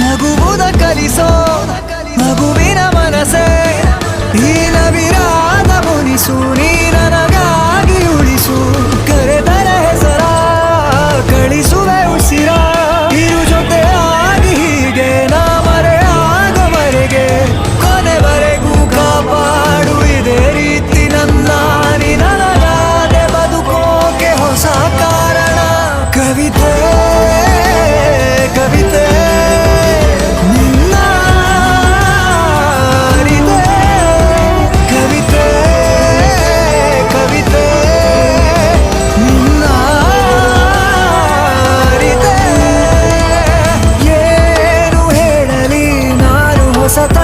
ನಗುವುದ ಕಲಿಸೋ ಮಗುವಿನ ಮನಸೆ ಈ ನವಿರಾದ ಮುನಿಸು ನೀರನ cosa